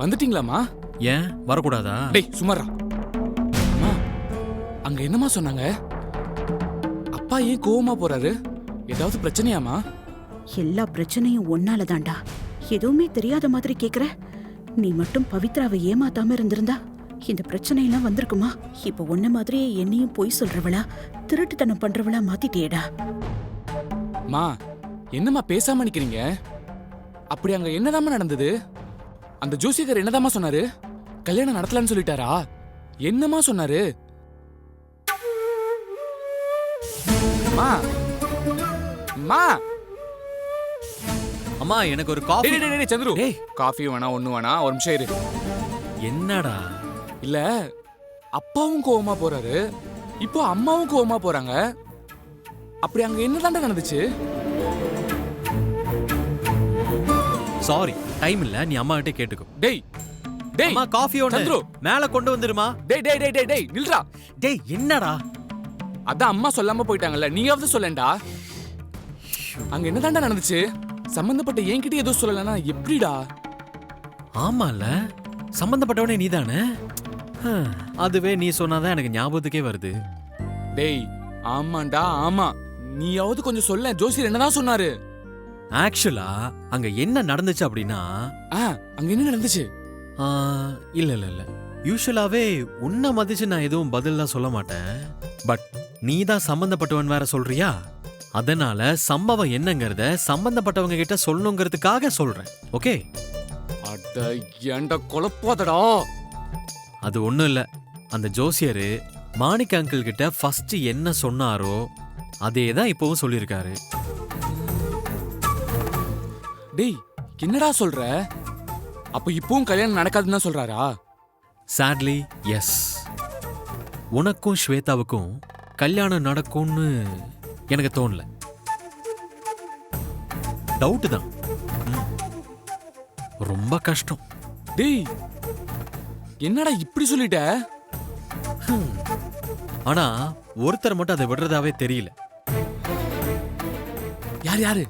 வந்துட்டீங்களாம்மா? ஏன்? வரக்கூடாதா? டேய் சுமாரா அம்மா அங்க என்னம்மா சொன்னாங்க? அப்பா ஏன் கோவமா போறாரு? ஏதாவது பிரச்சனையாமா எல்லா பிரச்சனையும் ஒன்னால தான்டா எதுவுமே தெரியாத மாதிரி கேக்குற. நீ மட்டும் பவித்ராவை ஏமாத்தாம இருந்திருந்தா இந்த பிரச்சனை எல்லாம் வந்திருக்குமா? இப்ப உன்ன மாதிரியே என்னையும் பொய் சொல்றவளா திருட்டுத்தனம் பண்றவளா மாத்திட்டியேடா. மா என்னம்மா பேசாம நிக்கிறீங்க? அப்படி அங்க என்னதாம்மா நடந்தது? அந்த ஜோசியக்கார் என்னதாம்மா சொன்னாரு? கல்யாணம் நடத்தலாம்னு சொல்லிட்டாரா? என்னம்மா சொன்னாரு? மா. மா. அம்மா எனக்கு ஒரு காஃபி டேய், டேய், டேய், சந்துரு. டேய். காஃபி வேணா ஒண்ணு வேணா ஒரு நிமிஷம் இரு. என்னடா? இல்ல அப்பாவும் கோவமா போறாரு. இப்போ அம்மாவும் கோவமா போறாங்க. அப்படி அங்க என்னதாண்டா நடந்துச்சு? சாரி டைம் இல்ல நீ அம்மா கிட்ட கேட்டுக்கோ. டேய் டேய் அம்மா காஃபி சந்துரு. மேல கொண்டு வந்துருமா? டேய் டேய் டேய் டேய் டேய் நில்றா. டேய் என்னடா? அதான் அம்மா சொல்லாம போயிட்டாங்கல்ல நீயாவது சொல்லண்டா அங்க என்னதாண்டா நடந்துச்சு? சம்பந்தப்பட்ட என்கிட்ட எதுவும் சொல்லலன்னா எப்படிடா? ஆமால சம்பந்தப்பட்டவனே நீதானே? அதுவே நீ சொன்னாதான் எனக்கு ஞாபகத்துக்கே வருது. டேய் ஆமாண்டா ஆமா. நீயாவது கொஞ்சம் சொல்ல ஜோசியர் என்னதான் சொன்னாரு? ஆக்சுவலா அங்க என்ன நடந்துச்சு அப்படின்னா ஆ அங்க என்ன நடந்துச்சு? ஆ, இல்ல இல்ல இல்ல. யூஸ்வலாவே உன்னை மதிச்சு நான் எதுவும் பதில்லாம் சொல்ல மாட்டேன். பட் நீ தான் சம்பந்தப்பட்டவன் வேற சொல்றியா? அதனால சம்பவம் என்னங்கறத சம்பந்தப்பட்டவங்க கிட்ட சொல்லணுங்கிறதுக்காக சொல்றேன். ஓகே அட ஏன்டா குழப்பாதடா? அது ஒண்ணும் இல்ல. அந்த ஜோசியரு மாணிக்க அங்கிள் கிட்ட ஃபர்ஸ்ட் என்ன சொன்னாரோ அதே தான் இப்பவும் சொல்லியிருக்காரு. டேய் என்னடா சொல்ற? அப்ப இப்பவும் கல்யாணம் நடக்காதுன்னு தான் சொல்றாரா? சாட்லி எஸ் உனக்கும் ஸ்வேதாவுக்கும் கல்யாணம் நடக்கும்னு எனக்கு தோணல. டவுட் தான். ரொம்ப கஷ்டம். டேய் என்னடா இப்படி சொல்லிட்ட? ஆனா ஒருத்தர் மட்டும் அதை விடுறதாவே தெரியல. யார் யாரு?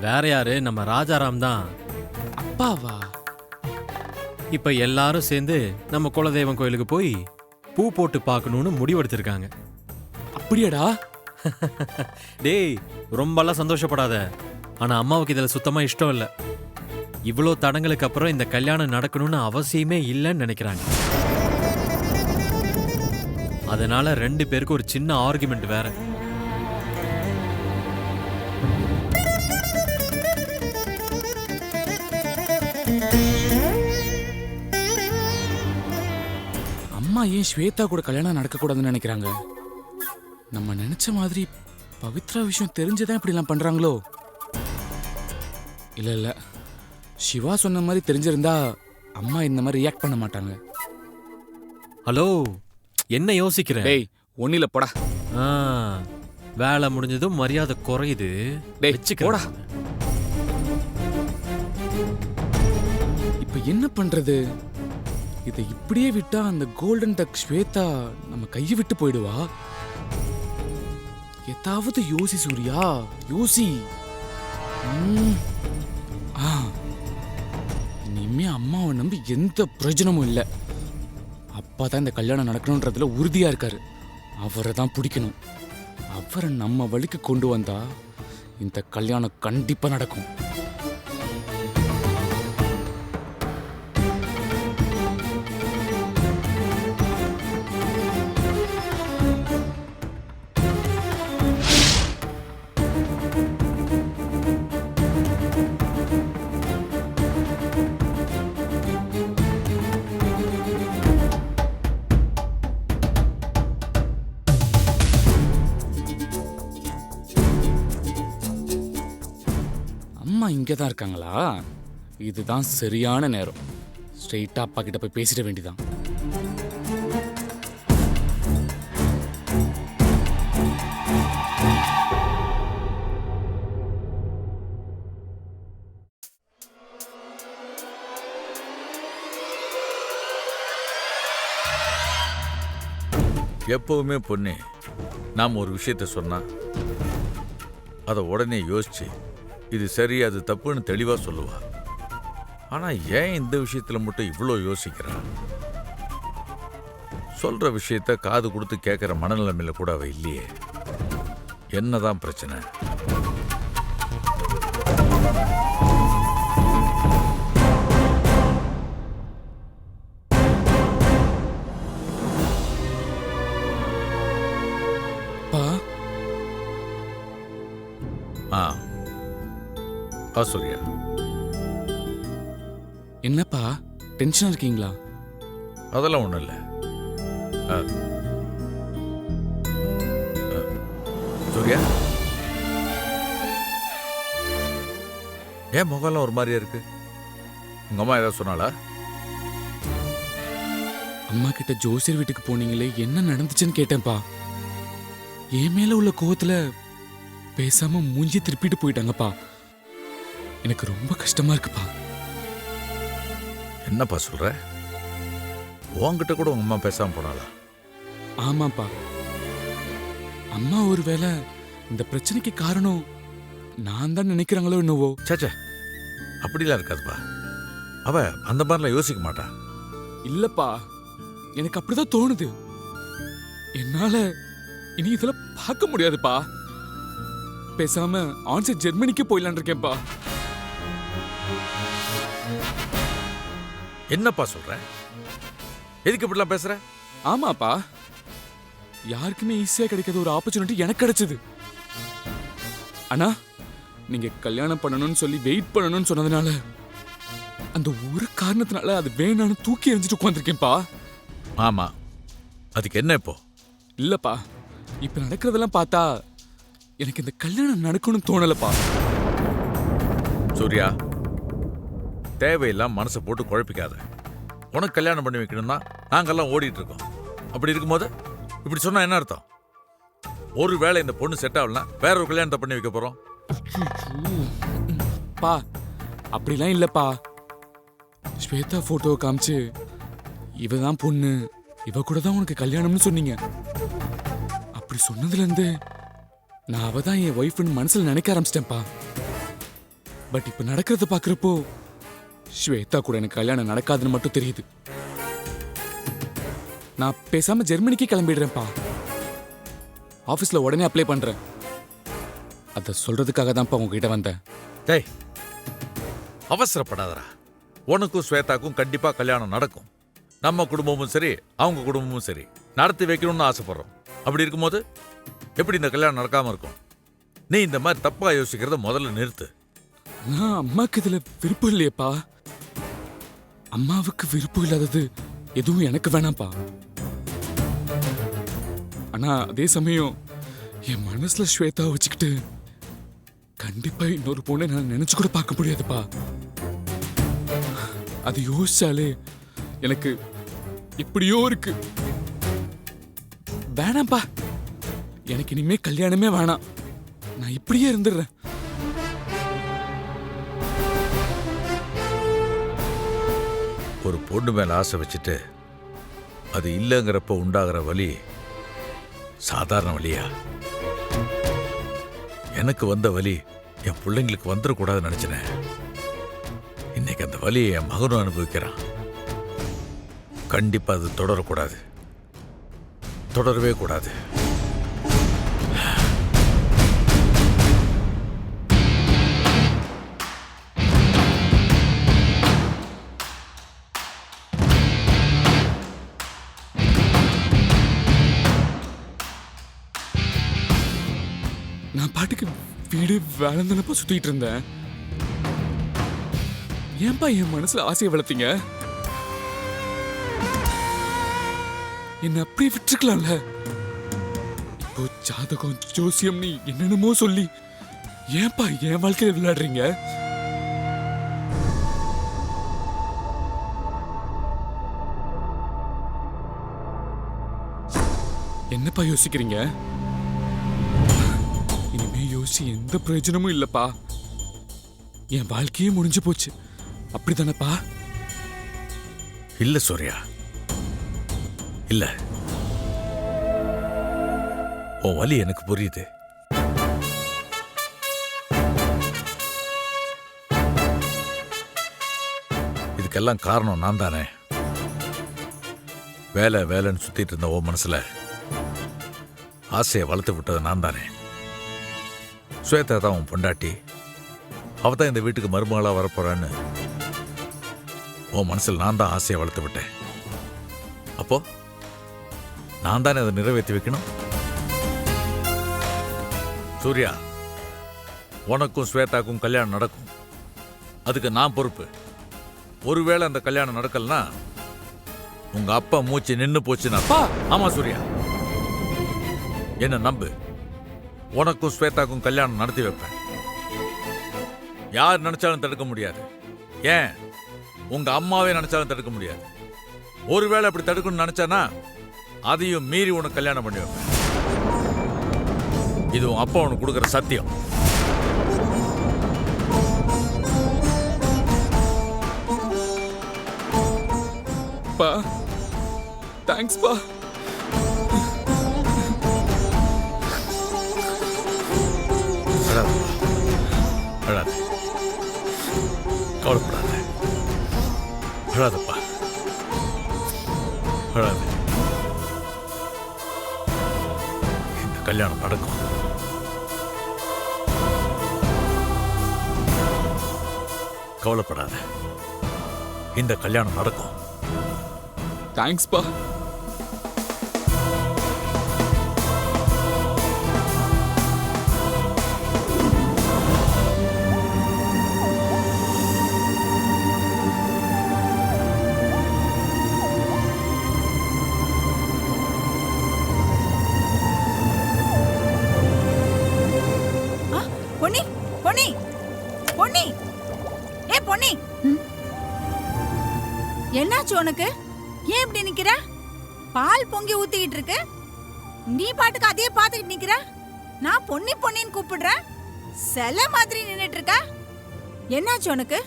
வேற யாரு? நம்ம ராஜாராம் தான். அப்பாவா? இப்ப எல்லாரும் சேர்ந்து நம்ம குலதெய்வம் கோயிலுக்கு போய் பூ போட்டு பார்க்கணும்னு முடிவெடுத்திருக்காங்க. அப்படியாடா? டேய் ரொம்பலாம் சந்தோஷப்படாத. ஆனா அம்மாவுக்கு இதுல சுத்தமா இஷ்டம் இல்ல. இவ்வளோ தடங்களுக்கு அப்புறம் இந்த கல்யாணம் நடக்கணும்னு அவசியமே இல்லைன்னு நினைக்கிறாங்க. அதனால ரெண்டு பேருக்கு ஒரு சின்ன ஆர்குமெண்ட் வேற. அம்மா ஏன் ஸ்வேதா கூட கல்யாணம் நடக்கக்கூடாதுன்னு நினைக்கிறாங்க? நம்ம நினைச்ச மாதிரி பவித்ரா விஷயம் தெரிஞ்சுதான் இப்படிலாம் பண்றாங்களோ? இல்ல இல்ல. சிவா சொன்ன மாதிரி தெரிஞ்சிருந்தா அம்மா இந்த மாதிரி ரியாக்ட் பண்ண மாட்டாங்க. ஹலோ என்ன யோசிக்கிற? டேய் ஒன்னில போடா. ஆ, வேலை முடிஞ்சதும் மரியாதை குறையுது. டேய் வச்சுக்கிறேன். போடா. இப்ப என்ன பண்றது? இதை இப்படியே விட்டா அந்த கோல்டன் டக் ஸ்வேதா நம்ம கையை விட்டு போயிடுவா? ஏதாவது யோசி சூர்யா. யோசி. ஆ. இனிமே அம்மாவை நம்பி எந்த பிரயோஜனமும் இல்லை. அப்பா தான் இந்த கல்யாணம் நடக்கணுன்றதுல உறுதியா இருக்காரு. அவரை தான் பிடிக்கணும். அவரை நம்ம வழிக்கு கொண்டு வந்தா இந்த கல்யாணம் கண்டிப்பா நடக்கும். இங்கே தான் இருக்காங்களா? இதுதான் சரியான நேரம். ஸ்ட்ரெயிட்டாக அப்பா கிட்ட போய் பேசிட வேண்டிதான். எப்பவுமே பொண்ணு நாம் ஒரு விஷயத்த சொன்னா அதை உடனே யோசிச்சு இது சரி அது தப்புன்னு தெளிவாக சொல்லுவா. ஆனால் ஏன் இந்த விஷயத்துல மட்டும் இவ்வளோ யோசிக்கிறா? சொல்கிற விஷயத்த காது கொடுத்து கேட்குற மனநிலைமையில் கூட அவள் இல்லையே. என்னதான் பிரச்சனை? ஆ சூர்யா என்னப்பா டென்ஷனா இருக்கீங்களா? அதெல்லாம் ஒண்ணும் இல்லை. சூர்யா? ஏன் முகம்லாம் ஒரு மாதிரியா இருக்கு? உங்க அம்மா ஏதாவது சொன்னாளா? அம்மா கிட்ட ஜோசியர் வீட்டுக்கு போனீங்களே என்ன நடந்துச்சுன்னு கேட்டேன்ப்பா. என் மேல உள்ள கோவத்துல பேசாம மூஞ்சி திருப்பிட்டு போயிட்டாங்கப்பா. எனக்கு ரொம்ப கஷ்டமா இருக்குப்பா. என்னப்பா சொல்ற? உன்கிட்ட கூட உங்க அம்மா பேசாம போனாளா? ஆமாப்பா. அம்மா ஒருவேளை இந்த பிரச்சனைக்கு காரணம் நான் தான் நினைக்கிறாங்களோ என்னவோ. சேச்சே அப்படிலாம் இருக்காதுப்பா. அவ அந்த மாதிரிலாம் யோசிக்க மாட்டா. இல்லப்பா. எனக்கு அப்படிதான் தோணுது. என்னால இனி இதெல்லாம் பார்க்க முடியாதுப்பா. பேசாம ஆன்சர் ஜெர்மனிக்கு போயிடலான் இருக்கேன்ப்பா. என்னப்பா சொல்ற? எதுக்கு இப்படிலாம் பேசுற? ஆமாப்பா. யாருக்குமே ஈஸியா கிடைக்காத ஒரு ஆப்பர்ச்சுனிட்டி எனக்கு கிடைச்சது. அண்ணா நீங்க கல்யாணம் பண்ணணும்னு சொல்லி வெயிட் பண்ணணும்னு சொன்னதுனால அந்த ஒரு காரணத்தினால அது வேணான்னு தூக்கி எறிஞ்சிட்டு உட்காந்துருக்கேன்ப்பா ஆமா. அதுக்கு என்ன இப்போ? இல்லப்பா. இப்ப நடக்கிறதெல்லாம் பார்த்தா எனக்கு இந்த கல்யாணம் நடக்கணும்னு தோணலப்பா. சூர்யா தேவையில்லாம் மனசை போட்டு குழப்பிக்காத. உனக்கு கல்யாணம் பண்ணி வைக்கணும்னா நாங்கெல்லாம் ஓடிட்டு இருக்கோம் அப்படி இருக்கும்போது இப்படி சொன்னா என்ன அர்த்தம்? ஒரு வேளை இந்த பொண்ணு செட் ஆகலனா வேற ஒரு கல்யாணத்தை பண்ணி வைக்க போறோம். பா அப்படிலாம் இல்லப்பா. ஸ்வேதா போட்டோ காமிச்சு இவ தான் பொண்ணு இவ கூட தான் உனக்கு கல்யாணம்னு சொன்னீங்க. அப்படி சொன்னதுல இருந்து நான் அவ தான் என் ஒய்ஃப்னு மனசுல நினைக்க ஆரம்பிச்சிட்டேன்ப்பா. பட் இப்ப நடக்கிறத பாக்குறப்போ ஸ்வேதா கூட எனக்கு கல்யாணம் நடக்காதுன்னு மட்டும் தெரியுது. நான் பேசாம ஜெர்மனிக்கு கிளம்பிடுறேன்ப்பா. ஆபீஸ்ல உடனே அப்ளை பண்றேன். அத சொல்றதுக்காக தான்ப்பா உங்ககிட்ட வந்தேன். டேய் அவசரப்படாதடா. உனக்கும் ஸ்வேதாக்கும் கண்டிப்பா கல்யாணம் நடக்கும். நம்ம குடும்பமும் சரி அவங்க குடும்பமும் சரி. நடத்தி வைக்கணும்னு ஆசைப்படுறோம். அப்படி இருக்கும்போது எப்படி இந்த கல்யாணம் நடக்காம இருக்கும்? நீ இந்த மாதிரி தப்பா யோசிக்கிறத முதல்ல நிறுத்து. நான் அம்மாக்கு இதுல விருப்பம் இல்லையேப்பா. அம்மாவுக்கு விருப்பம் இல்லாதது எதுவும் எனக்கு வேணாம்ப்பா. ஆனா அதே சமயம் என் மனசுல ஸ்வேதா வச்சுக்கிட்டு கண்டிப்பா இன்னொரு பொண்ணை நான் நினைச்சு கூட பார்க்க முடியாதுப்பா. அது யோசிச்சாலே எனக்கு இப்படியோ இருக்கு. வேணாம்ப்பா. எனக்கு இனிமே கல்யாணமே வேணாம். நான் இப்படியே இருந்துடுறேன். ஒரு பொண்ணு மேலே ஆசை வச்சுட்டு அது இல்லைங்கிறப்ப உண்டாகிற வலி சாதாரண வழியா எனக்கு வந்த வலி என் பிள்ளைங்களுக்கு வந்துடக்கூடாதுன்னு நினச்சினேன் இன்னைக்கு அந்த வலியை என் மகனும் அனுபவிக்கிறான். கண்டிப்பாக அது தொடரக்கூடாது. தொடரவே கூடாது. நான் பாட்டுக்கு வீடு வேலைந்தனப்பா சுத்திட்டு இருந்தேன். ஏன்பா என் மனசுல ஆசையை வளர்த்தீங்க? என்ன அப்படியே விட்டுருக்கலாம்ல? இப்போ ஜாதகம் ஜோசியம்னு என்னென்னமோ சொல்லி ஏன்பா என் வாழ்க்கையில விளையாடுறீங்க? என்னப்பா யோசிக்கிறீங்க? யோசிச்சு எந்த பிரயோஜனமும் இல்லப்பா. என் வாழ்க்கையே முடிஞ்சு போச்சு. அப்படிதானப்பா? இல்ல சூர்யா. இல்ல. உன் வலி எனக்கு புரியுது. இதுக்கெல்லாம் காரணம் நான் தானே. வேலை வேலைன்னு சுத்திட்டு இருந்த ஓ மனசுல ஆசையை வளர்த்து விட்டது நான் தானே. ஸ்வேதா தான் உன் பொண்டாட்டி. அவ தான் இந்த வீட்டுக்கு மருமகளா வரப்போறான்னு உன் மனசில் நான் தான் ஆசையை வளர்த்து விட்டேன். அப்போ நான் தானே அதை நிறைவேற்றி வைக்கணும்? சூர்யா உனக்கும் ஸ்வேதாக்கும் கல்யாணம் நடக்கும். அதுக்கு நான் பொறுப்பு. ஒருவேளை அந்த கல்யாணம் நடக்கலனா உங்க அப்பா மூச்சு நின்று போச்சுன்னா. அப்பா ஆமா சூர்யா. என்ன நம்பு? உனக்கும் ஸ்வேதாக்கும் கல்யாணம் நடத்தி வைப்பேன். யார் நினைச்சாலும் தடுக்க முடியாது. ஏன்? உங்க அம்மாவே நினைச்சாலும் தடுக்க முடியாது. ஒருவேளை அப்படி தடுக்கணும்னு நினைச்சானா அதையும் மீறி உனக்கு கல்யாணம் பண்ணி வைப்பேன். இது உன் அப்பா உனக்கு கொடுக்குற சத்தியம். பா. தேங்க்ஸ் பா. அழாதப்பா அழாத இந்த கல்யாணம் நடக்கும். கவலைப்படாத. இந்த கல்யாணம் நடக்கும். தேங்க்ஸ்பா பொன்னி. ஏ பொன்னி. என்னாச்சு உனக்கு? ஏன் இப்படி நிக்கிற? பால் பொங்கி ஊத்திக்கிட்டு இருக்கு. நீ பாட்டுக்கு அதையே பாத்துக்கிட்டு நிக்கிற? நான் பொன்னி பொன்னின்னு கூப்பிடுறேன். சில மாதிரி நின்னுட்டு இருக்க. என்னாச்சு உனக்கு?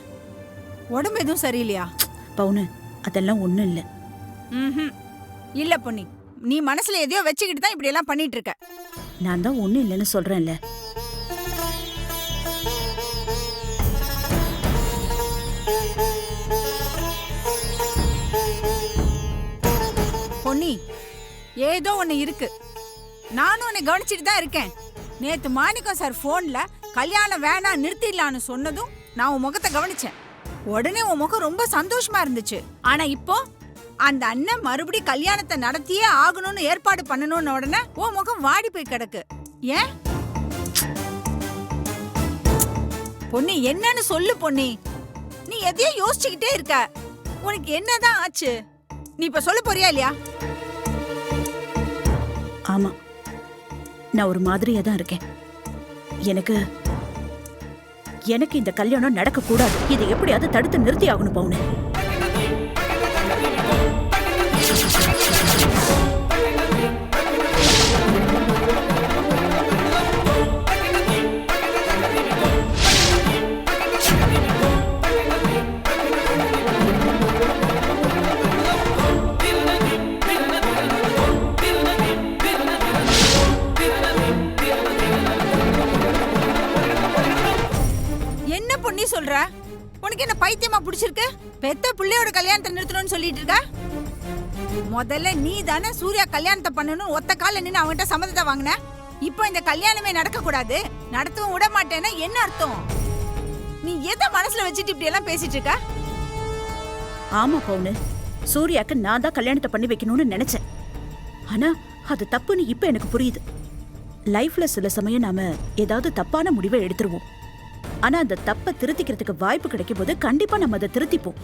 உடம்பு எதுவும் சரியில்லையா? பவுனு அதெல்லாம் ஒண்ணும் இல்ல. ம்ஹும். இல்ல பொன்னி. நீ மனசுல எதையோ வச்சுக்கிட்டு தான் இப்படி எல்லாம் பண்ணிட்டு இருக்க. நான் தான் ஒண்ணும் இல்லைன்னு சொல்றேன்ல. ஏதோ ஒன்று இருக்கு. நானும் உன்னை கவனிச்சிட்டு தான் இருக்கேன். நேத்து மாணிக்கம் சார் போன்ல கல்யாணம் வேணாம் நிறுத்திடலான்னு சொன்னதும் நான் உன் முகத்தை கவனிச்சேன். உடனே உன் முகம் ரொம்ப சந்தோஷமா இருந்துச்சு. ஆனா இப்போ அந்த அண்ணன் மறுபடி கல்யாணத்தை நடத்தியே ஆகணும்னு ஏற்பாடு பண்ணணும்னு உடனே உன் முகம் வாடி போய் கிடக்கு. ஏன்? பொன்னி என்னன்னு சொல்லு பொன்னி நீ எதையோ யோசிச்சுக்கிட்டே இருக்க. உனக்கு என்னதான் ஆச்சு? நீ இப்ப சொல்ல போறியா இல்லையா? ஆமாம் நான் ஒரு மாதிரியாக தான் இருக்கேன். எனக்கு எனக்கு இந்த கல்யாணம் நடக்கக்கூடாது. இதை எப்படியாவது தடுத்து நிறுத்தி ஆகணும் பவுனு. முதல்ல நீ தானே சூர்யா கல்யாணத்தை பண்ணணும் ஒத்த கால நின்று அவன்கிட்ட சம்மதத்தை வாங்கின? இப்போ இந்த கல்யாணமே நடக்க கூடாது நடத்தவும் விட மாட்டேன்னா என்ன அர்த்தம்? நீ எதை மனசுல வச்சுட்டு இப்படி எல்லாம் பேசிட்டு இருக்க? ஆமா பவுனு. சூர்யாக்கு நான் தான் கல்யாணத்தை பண்ணி வைக்கணும்னு நினைச்சேன். ஆனா அது தப்புன்னு இப்ப எனக்கு புரியுது. லைஃப்ல சில சமயம் நாம ஏதாவது தப்பான முடிவை எடுத்துருவோம். ஆனா அந்த தப்பை திருத்திக்கிறதுக்கு வாய்ப்பு கிடைக்கும் போது கண்டிப்பா நம்ம அதை திருத்திப்போம்.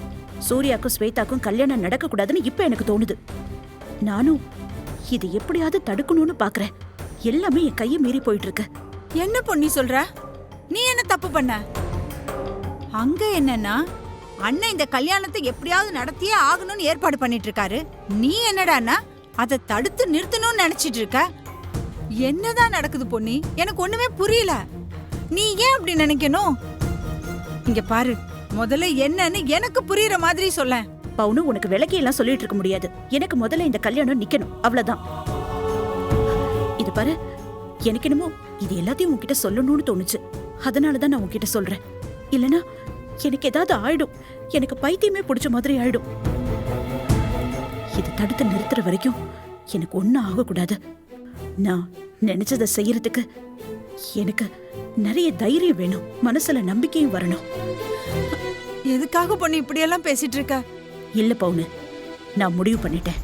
சூர்யாக்கும் ஸ்வேதாக்கும் கல்யாணம் நடக்கக்கூடாதுன்னு இப்போ எனக்கு தோணுது. நானும் இது எப்படியாவது தடுக்கணும்னு பாக்குறேன். எல்லாமே என் கையை மீறி போயிட்டு இருக்கு என்ன பொண்ணி சொல்ற? நீ என்ன தப்பு பண்ண? அங்க என்னன்னா அண்ணன் இந்த கல்யாணத்தை எப்படியாவது நடத்தியே ஆகணும்னு ஏற்பாடு பண்ணிட்டு இருக்காரு நீ என்னடான்னா அதை தடுத்து நிறுத்தணும்னு நினைச்சிட்டு இருக்க என்னதான் நடக்குது பொன்னி? எனக்கு ஒண்ணுமே புரியல. நீ ஏன் அப்படி நினைக்கணும்? இங்க பாரு. முதல்ல என்னன்னு எனக்கு புரியுற மாதிரி சொல்லேன் பவுனு உனக்கு விளக்கி எல்லாம் சொல்லிட்டு இருக்க முடியாது. எனக்கு முதல்ல இந்த கல்யாணம் நிக்கணும். அவ்வளவுதான். இது பாரு எனக்கு என்னமோ இது எல்லாத்தையும் உன்கிட்ட சொல்லணும்னு தோணுச்சு. அதனாலதான் நான் உன்கிட்ட சொல்றேன். இல்லனா எனக்கு ஏதாவது ஆயிடும். எனக்கு பைத்தியமே பிடிச்ச மாதிரி ஆயிடும். இதை தடுத்து நிறுத்துற வரைக்கும் எனக்கு ஒன்றும் ஆகக்கூடாது. நான் நினைச்சதை செய்யறதுக்கு எனக்கு நிறைய தைரியம் வேணும். மனசுல நம்பிக்கையும் வரணும். எதுக்காக பொண்ணு இப்படியெல்லாம் பேசிட்டு இருக்க இல்ல பவுனு நான் முடிவு பண்ணிட்டேன்.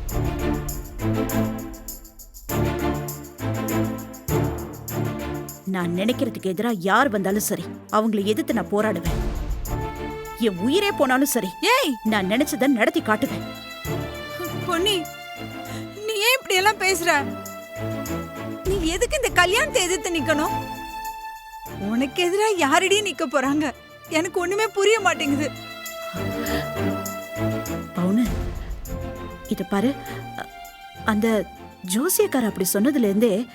நான் நினைக்கிறதுக்கு எதிரா யார் வந்தாலும் சரி அவங்கள எதிர்த்து நான் போராடுவேன். என் உயிரே போனாலும் சரி ஏய்! நான் நினைச்சதை நடத்தி காட்டுவேன். பொன்னி நீ ஏன் இப்படி எல்லாம் பேசுற? நீ எதுக்கு இந்த கல்யாணத்தை எதிர்த்து நிக்கணும்? உனக்கு எதிரா யாரடி நிக்க போறாங்க? எனக்கு ஒண்ணுமே புரிய மாட்டேங்குது. பவுனு இத பாரு. அந்த ஜோசியக்கார அப்படி சொன்னதுல இருந்தே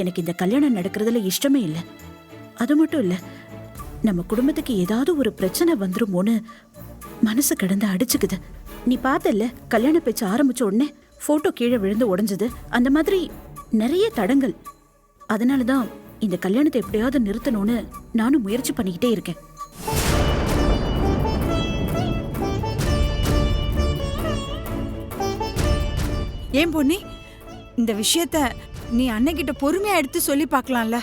எனக்கு இந்த கல்யாணம் நடக்கிறதுல இஷ்டமே இல்லை. அது மட்டும் இல்ல நம்ம குடும்பத்துக்கு ஏதாவது ஒரு பிரச்சனை வந்துருமோன்னு மனசு கிடந்து அடிச்சுக்குது. நீ பார்த்தல்ல கல்யாண பேச்சு ஆரம்பிச்ச உடனே போட்டோ கீழே விழுந்து உடஞ்சது. அந்த மாதிரி நிறைய தடங்கள். அதனால தான் இந்த கல்யாணத்தை எப்படியாவது நிறுத்தணும்னு நானும் முயற்சி பண்ணிக்கிட்டே இருக்கேன். ஏன் பொன்னி? இந்த விஷயத்த நீ அன்னைக்கிட்ட பொறுமையா எடுத்து சொல்லி பார்க்கலாம்ல.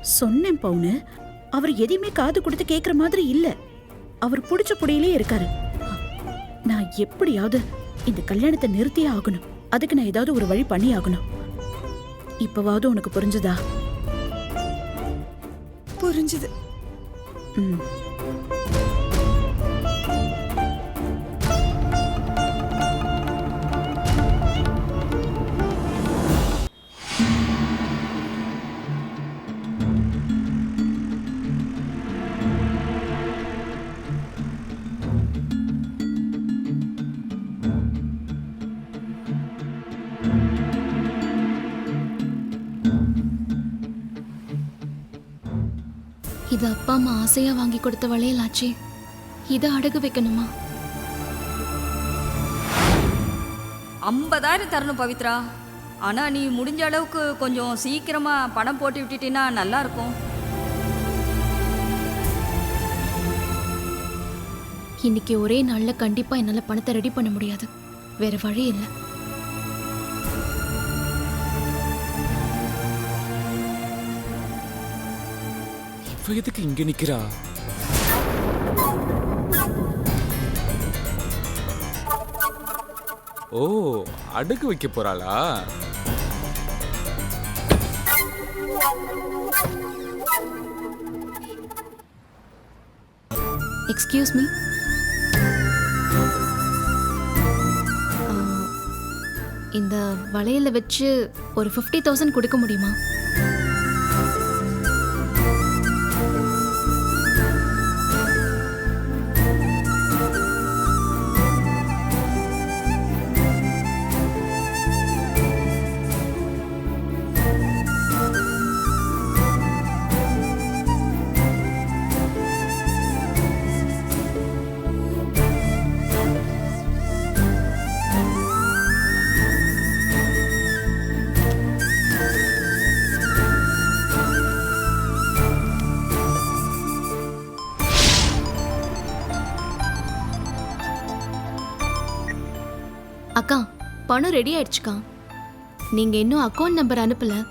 சொன்னேன் பவுனு. அவர் எதையுமே காது கொடுத்து கேக்குற மாதிரி இல்ல. அவர் புடிச்ச புடியிலே இருக்காரு. நான் எப்படியாவது இந்த கல்யாணத்தை நிறுத்தியே ஆகணும். அதுக்கு நான் ஏதாவது ஒரு வழி பண்ணி ஆகணும். இப்பவாவது உனக்கு புரிஞ்சுதா? புரிஞ்சுது. ம். இது அப்பா அம்மா ஆசையா வாங்கி கொடுத்த வளையலாச்சே. இதை அடகு வைக்கணுமா? ஐம்பதாயிரம் தரணும் பவித்ரா. ஆனால் நீ முடிஞ்ச அளவுக்கு கொஞ்சம் சீக்கிரமாக பணம் போட்டு விட்டுட்டீன்னா நல்லா இருக்கும். இன்னைக்கு ஒரே நாள்ல கண்டிப்பா என்னால பணத்தை ரெடி பண்ண முடியாது. வேற வழி இல்லை. இவ எதுக்கு இங்க நிக்கிறா? ஓ அடுக்கு வைக்க போறாளா? எக்ஸ்கியூஸ் மீ இந்த வளையல வச்சு ஒரு ஃபிஃப்டி தௌசண்ட் கொடுக்க முடியுமா? பணம் ரெடி ஆயிடுச்சுக்கா. நீங்க இன்னும் அக்கௌண்ட் நம்பர் அனுப்பல.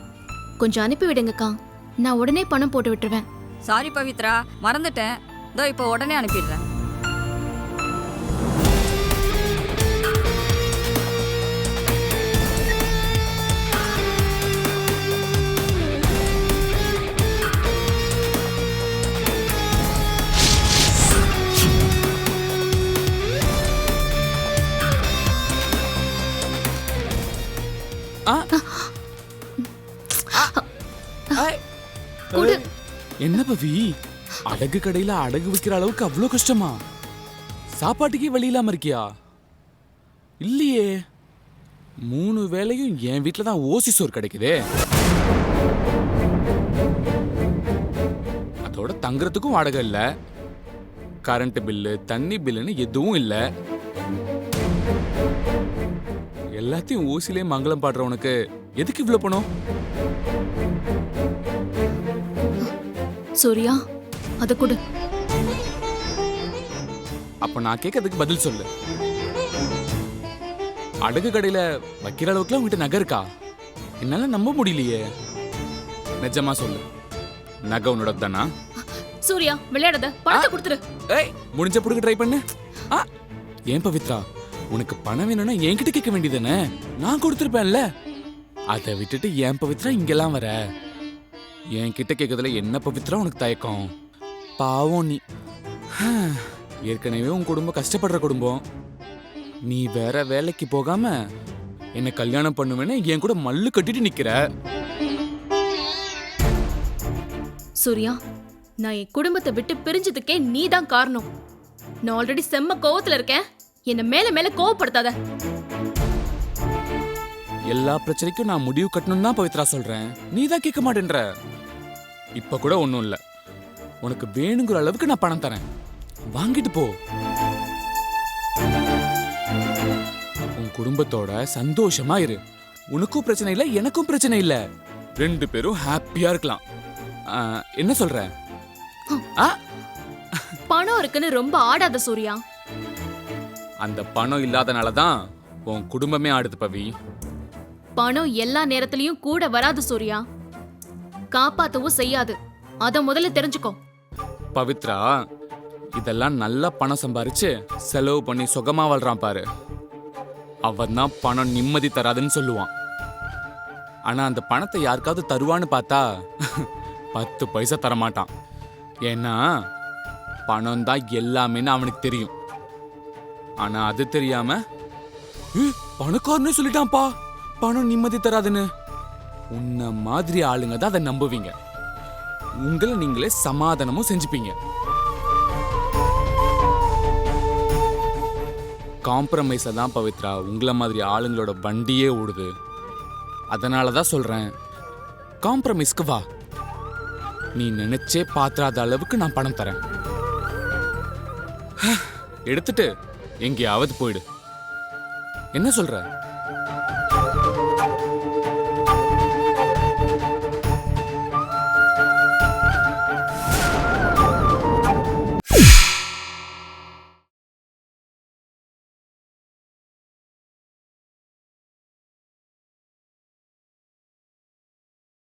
கொஞ்சம் அனுப்பி விடுங்கக்கா. நான் உடனே பணம் போட்டு விட்டுருவேன். சாரி பவித்ரா மறந்துட்டேன். இதோ இப்போ உடனே அனுப்பிடுறேன். பவி அடகு கடையில அடகு வைக்கிற அளவுக்கு அவ்வளோ கஷ்டமா? சாப்பாட்டுக்கே வழி இல்லாம இருக்கியா? இல்லையே. மூணு வேளையும் என் வீட்டில் தான் ஓசி சோறு கிடைக்குதே. அதோட தங்குறதுக்கும் வாடகை இல்லை. கரண்ட் பில்லு தண்ணி பில்லுன்னு எதுவும் இல்லை. எல்லாத்தையும் ஓசிலே மங்களம் பாடுறவனுக்கு எதுக்கு இவ்வளோ பணம்? சூர்யா அதை கொடு. இப்போ நான் கேட்கறதுக்கு பதில் சொல்லு. அடகு கடையில வைக்கிற அளவுக்குலாம் உங்ககிட்ட நகை இருக்கா? என்னால நம்ப முடியலையே. நிஜமா சொல்லு. நகை உன்னோட தானா? சூர்யா விளையாடாத. பணத்தை கொடுத்துரு. ஏய் முடிஞ்ச புடுங்க ட்ரை பண்ணு. ஆ ஏன் பவித்ரா? உனக்கு பணம் வேணும்னா என்கிட்ட கேட்க வேண்டியதானே நான் கொடுத்துருப்பேன்ல. அதை விட்டுட்டு ஏன் பவித்ரா இங்கெல்லாம் வர? என்கிட்ட கேட்கறதுல என்ன பவித்ரா உனக்கு தயக்கம்? பாவம் நீ. ஏற்கனவே உன் குடும்பம் கஷ்டப்படுற குடும்பம். நீ வேற வேலைக்கு போகாம என்ன கல்யாணம் பண்ணுவேன்னு என் கூட மல்லு கட்டிட்டு நிக்கிற. சூர்யா நான் என் குடும்பத்தை விட்டு பிரிஞ்சதுக்கே நீ தான் காரணம். நான் ஆல்ரெடி செம்ம கோவத்துல இருக்கேன். என்ன மேல மேல கோவப்படுத்தாத. எல்லா பிரச்சனைக்கும் நான் முடிவு கட்டணும் தான் பவித்ரா சொல்றேன். நீ தான் கேட்க மாட்டேன்ற. இப்ப கூட ஒண்ணும் இல்ல. உனக்கு வேணுங்கிற அளவுக்கு நான் பணம் தரேன். வாங்கிட்டு போ. உன் குடும்பத்தோட சந்தோஷமா இரு. உனக்கும் பிரச்சனை இல்ல எனக்கும் பிரச்சனை இல்ல. ரெண்டு பேரும் ஹாப்பியா இருக்கலாம். என்ன சொல்ற? பணம் இருக்குன்னு ரொம்ப ஆடாத சூர்யா. அந்த பணம் இல்லாதனால தான் உன் குடும்பமே ஆடுது பவி. பணம் எல்லா நேரத்துலயும் கூட வராது சூர்யா. காப்பாத்தவும் செய்யாது. அத முதல்ல தெரிஞ்சுக்கோ. பவித்ரா இதெல்லாம் நல்லா பணம் சம்பாரிச்சு செலவு பண்ணி சுகமா வாழ்றான் பாரு. அவன் தான் பணம் நிம்மதி தராதுன்னு சொல்லுவான். ஆனா அந்த பணத்தை யாருக்காவது தருவான்னு பார்த்தா பத்து பைசா தரமாட்டான். ஏன்னா பணம் தான் எல்லாமேன்னு அவனுக்கு தெரியும். ஆனா அது தெரியாம பணக்காரன்னு சொல்லிட்டான்ப்பா. பணம் நிம்மதி தராதுன்னு. உன்ன மாதிரி ஆளுங்க தான் அதை நம்புவீங்க. உங்களை நீங்களே சமாதானமும் செஞ்சுப்பீங்க. காம்ப்ரமைஸை தான் பவித்ரா. உங்களை மாதிரி ஆளுங்களோட வண்டியே ஓடுது. அதனால தான் சொல்கிறேன் காம்ப்ரமைஸ்க்கு வா. நீ நினைச்சே பாத்திராத அளவுக்கு நான் பணம் தரேன். எடுத்துட்டு எங்கேயாவது போயிடு. என்ன சொல்ற?